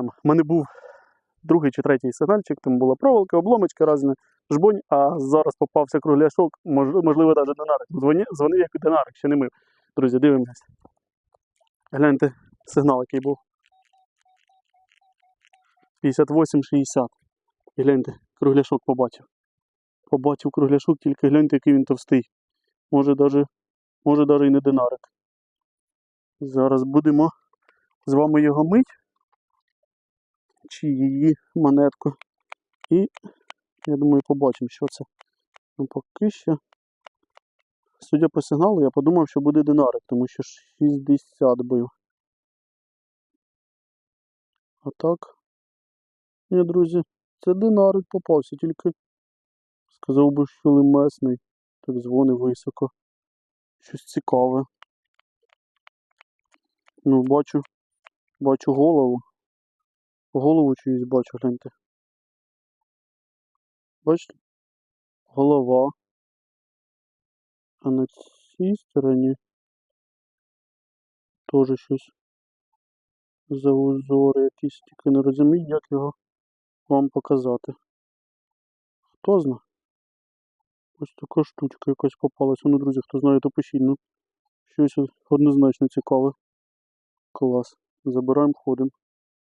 У мене був другий чи третій сигнальчик, там була проволока, обломочка разна, жбонь, а зараз попався кругляшок, мож, можливо, навіть динарик. Дзвони, як динарик, ще не мив. Друзі, дивимось. Гляньте сигнал, який був. 58-60. І гляньте, кругляшок побачив. Побачив кругляшок, тільки гляньте, який він товстий. Може даже, може даже і не динарик. Зараз будемо з вами його мить. Чи її монетку. І я думаю, побачимо, що це. Ну, поки що. Судя по сигналу, я подумав, що буде динарик, тому що 60 бив. А так. Ні, друзі, це динарик попався, тільки сказав би, що лимесний. Так дзвонив високо. Щось цікаве. Ну, бачу, бачу голову. Голову чиюсь бачу, гляньте. Бачите? Голова. А на цій стороні теж щось за узори якісь, тільки не розумію, як його вам показати. Хто зна? Ось така штучка якась попалася. Ну, друзі, хто знає, то пишіть. Ну, щось однозначно цікаве. Клас. Забираємо, ходимо.